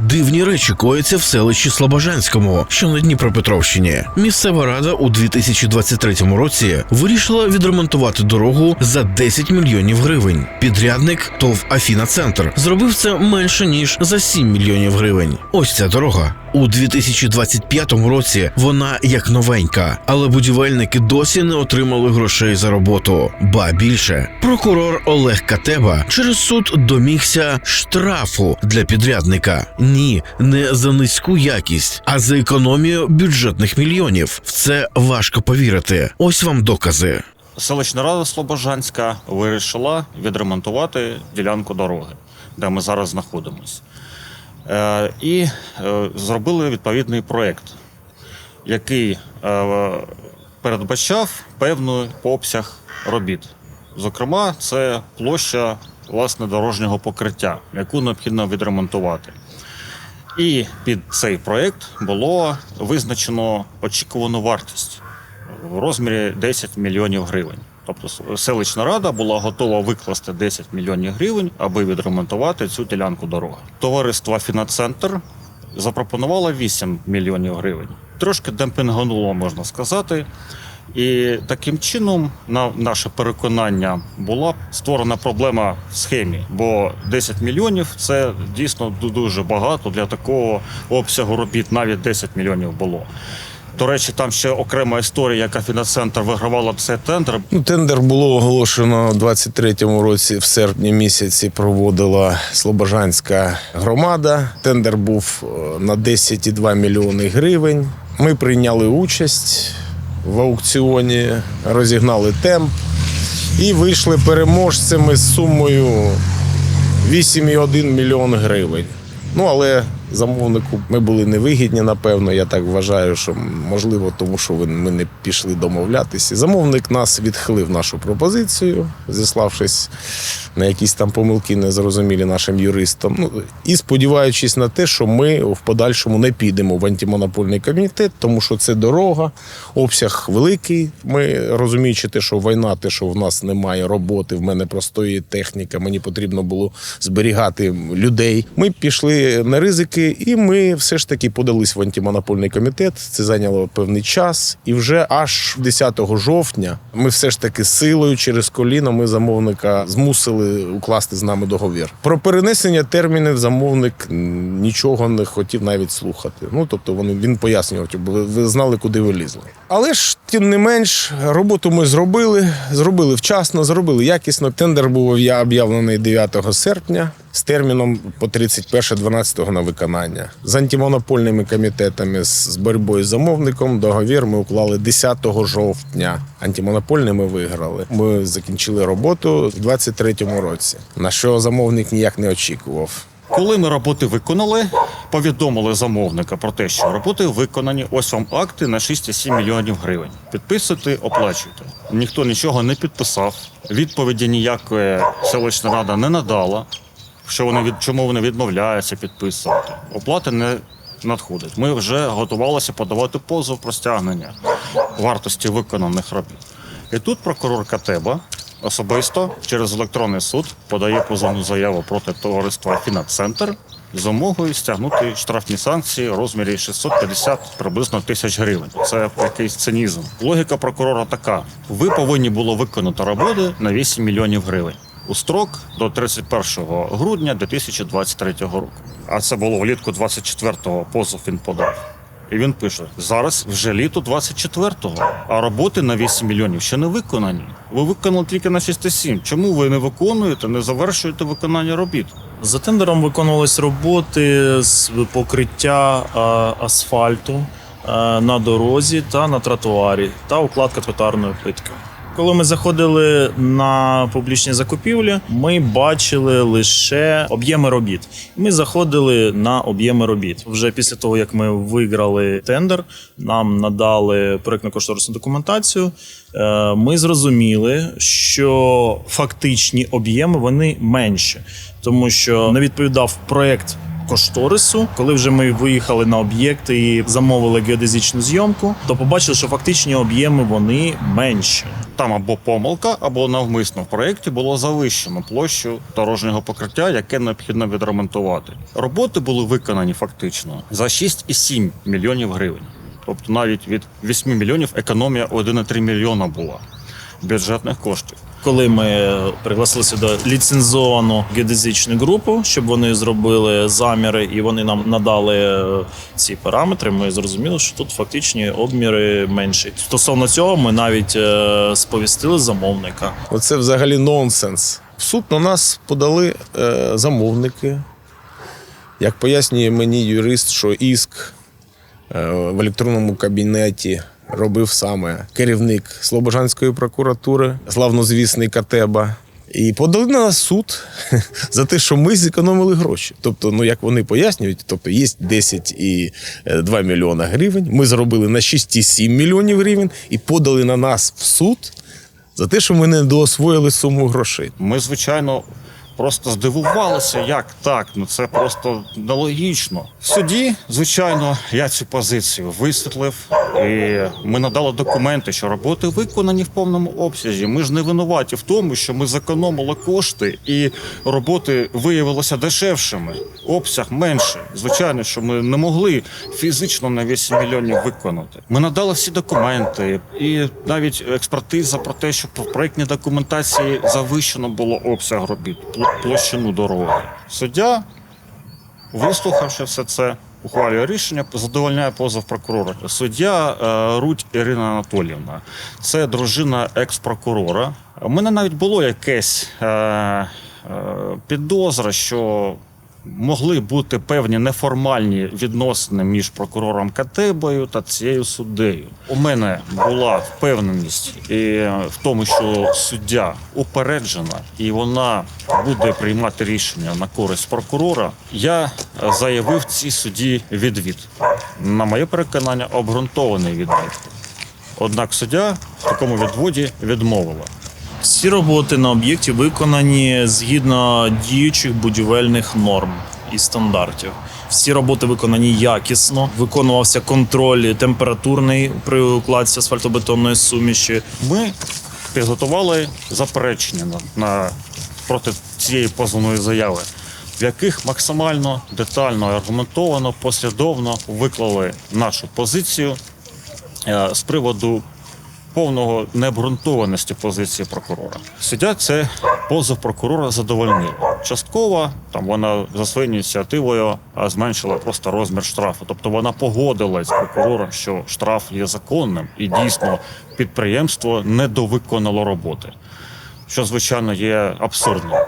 Дивні речі кояться в селищі Слобожанському, що на Дніпропетровщині. Місцева рада у 2023 році вирішила відремонтувати дорогу за 10 мільйонів гривень. Підрядник ТОВ Афіна Центр зробив це менше ніж за 7 мільйонів гривень. Ось ця дорога. У 2025 році вона як новенька, але будівельники досі не отримали грошей за роботу. Ба більше, прокурор Олег Катеба через суд домігся штрафу для підрядника. Ні, не за низьку якість, а за економію бюджетних мільйонів. В це важко повірити. Ось вам докази. Селищна рада Слобожанська вирішила відремонтувати ділянку дороги, де ми зараз знаходимося. Е, і е, зробили відповідний проєкт, який е, передбачав певний обсяг робіт. Зокрема, це площа власне дорожнього покриття, яку необхідно відремонтувати. І під цей проєкт було визначено очікувану вартість в розмірі 10 мільйонів гривень. Тобто селищна рада була готова викласти 10 мільйонів гривень, аби відремонтувати цю ділянку дороги. Товариство Фіноцентр запропонувало 8 мільйонів гривень. Трошки демпінгануло, можна сказати. І таким чином, на наше переконання, була створена проблема в схемі, бо 10 мільйонів це дійсно дуже багато для такого обсягу робіт. Навіть 10 мільйонів було. До речі, там ще окрема історія, яка фіноцентр вигравала цей тендер. Ну, тендер було оголошено у 23-му році, в серпні місяці проводила Слобожанська громада. Тендер був е, на 10,2 мільйони гривень. Ми прийняли участь в аукціоні, розігнали темп і вийшли переможцями з сумою 8,1 мільйон гривень. Ну, але замовнику ми були невигідні, напевно. Я так вважаю, що можливо, тому що ми не пішли домовлятися. Замовник нас відхилив нашу пропозицію, зіславшись на якісь там помилки, незрозумілі нашим юристам. Ну і сподіваючись на те, що ми в подальшому не підемо в антимонопольний комітет, тому що це дорога, обсяг великий. Ми розуміючи те, що війна, те, що в нас немає роботи, в мене простої техніки, мені потрібно було зберігати людей. Ми пішли на ризики, і ми все ж таки подались в антимонопольний комітет. Це зайняло певний час, і вже аж 10 жовтня ми все ж таки силою через коліно ми замовника змусили укласти з нами договір. Про перенесення термінів замовник нічого не хотів навіть слухати. Ну тобто вони він пояснював, бо ви, ви знали, куди ви лізли. Але ж тим не менш, роботу ми зробили, зробили вчасно, зробили якісно. Тендер був об'я- об'явлений 9 серпня з терміном по 31.12 на виконання. З антимонопольними комітетами з боротьбою з замовником договір ми уклали 10 жовтня. Антимонопольний ми виграли. Ми закінчили роботу в 23-му році, на що замовник ніяк не очікував. Коли ми роботи виконали, повідомили замовника про те, що роботи виконані. Ось вам акти на 6,7 мільйонів гривень. Підписуйте, оплачуйте. Ніхто нічого не підписав. Відповіді ніякої селищна рада не надала. Що вони від чому вони відмовляються підписувати? Оплати не надходить. Ми вже готувалися подавати позов про стягнення вартості виконаних робіт. І тут прокурор Катеба особисто через електронний суд подає позовну заяву проти товариства Фінацентр з вимогою стягнути штрафні санкції у розмірі 650 приблизно тисяч гривень. Це якийсь цинізм. Логіка прокурора така: ви повинні було виконати роботи на 8 мільйонів гривень. У строк до 31 грудня 2023 року. А це було влітку 24-го позов він подав. І він пише: зараз вже літо 24-го, а роботи на 8 мільйонів ще не виконані. Ви виконали тільки на 6,7. Чому ви не виконуєте, не завершуєте виконання робіт? За тендером виконувались роботи з покриття асфальту на дорозі та на тротуарі та укладка тротуарної плитки. Коли ми заходили на публічні закупівлі, ми бачили лише об'єми робіт. Ми заходили на об'єми робіт. Вже після того, як ми виграли тендер, нам надали проєктно-кошторисну документацію. е, Ми зрозуміли, що фактичні об'єми вони менші, тому що не відповідав проєкт кошторису. Коли вже ми виїхали на об'єкт і замовили геодезичну зйомку, то побачили, що фактичні об'єми вони менші. там або помилка, або навмисно в проєкті було завищено площу дорожнього покриття, яке необхідно відремонтувати. Роботи були виконані фактично за 6,7 мільйонів гривень. Тобто навіть від 8 мільйонів економія 1,3 мільйона була бюджетних коштів. Коли ми пригласили сюди ліцензовану геодезичну групу, щоб вони зробили заміри і вони нам надали е, ці параметри, ми зрозуміли, що тут фактичні обміри менші. Стосовно цього, ми навіть е, сповістили замовника. Оце взагалі нонсенс. В суд на нас подали е, замовники. Як пояснює мені юрист, що іск е, в електронному кабінеті робив саме керівник Слобожанської прокуратури, славнозвісний Катеба. І подали на нас суд за те, що ми зекономили гроші. Тобто, ну як вони пояснюють, тобто є 10,2 мільйона гривень. Ми заробили на 6,7 мільйонів гривень і подали на нас в суд за те, що ми не доосвоїли суму грошей. Ми, звичайно, просто здивувалися, як так. Ну це просто нелогічно. В суді, звичайно, я цю позицію висвітлив, і ми надали документи, що роботи виконані в повному обсязі. Ми ж не винуваті в тому, що ми зекономили кошти, і роботи виявилися дешевшими. Обсяг менший. Звичайно, що ми не могли фізично на 8 мільйонів виконати. Ми надали всі документи, і навіть експертиза про те, що в проєктній документації завищено було обсяг робіт, площину дороги. Суддя, вислухавши все це, ухвалює рішення, задовольняє позов прокурора. Суддя е, Рудь Ірина Анатоліївна, це дружина екс-прокурора. У мене навіть було якесь е, е, підозра, що могли бути певні неформальні відносини між прокурором Катебою та цією суддею. У мене була впевненість і в тому, що суддя упереджена і вона буде приймати рішення на користь прокурора. Я е, заявив цій судді відвід. На моє переконання, обґрунтований відвід. Однак суддя в такому відводі відмовила. Всі роботи на об'єкті виконані згідно діючих будівельних норм і стандартів. Всі роботи виконані якісно. Виконувався контроль температурний при укладці асфальтобетонної суміші. Ми підготували заперечення на, проти цієї позовної заяви, в яких максимально детально аргументовано, послідовно виклали нашу позицію е, з приводу повного необґрунтованості позиції прокурора. Суддя це позов прокурора задовольнив. Частково там вона за своєю ініціативою зменшила просто розмір штрафу. Тобто вона погодилась з прокурором, що штраф є законним і дійсно підприємство не довиконало роботи, що звичайно є абсурдним.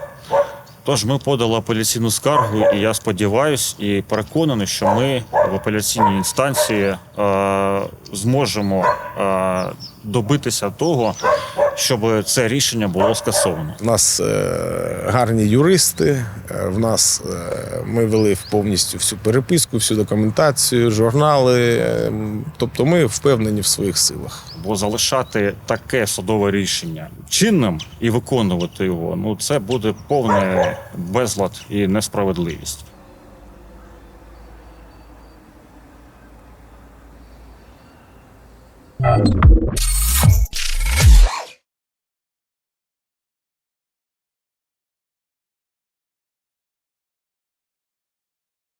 Тож ми подали апеляційну скаргу, і я сподіваюся і переконаний, що ми в апеляційній інстанції е, зможемо е, добитися того, щоб це рішення було скасовано. У нас е, гарні юристи. е, В нас е, ми вели повністю всю переписку, всю документацію, журнали. е, Тобто ми впевнені в своїх силах. Бо залишати таке судове рішення чинним і виконувати його, ну це буде повний безлад і несправедливість.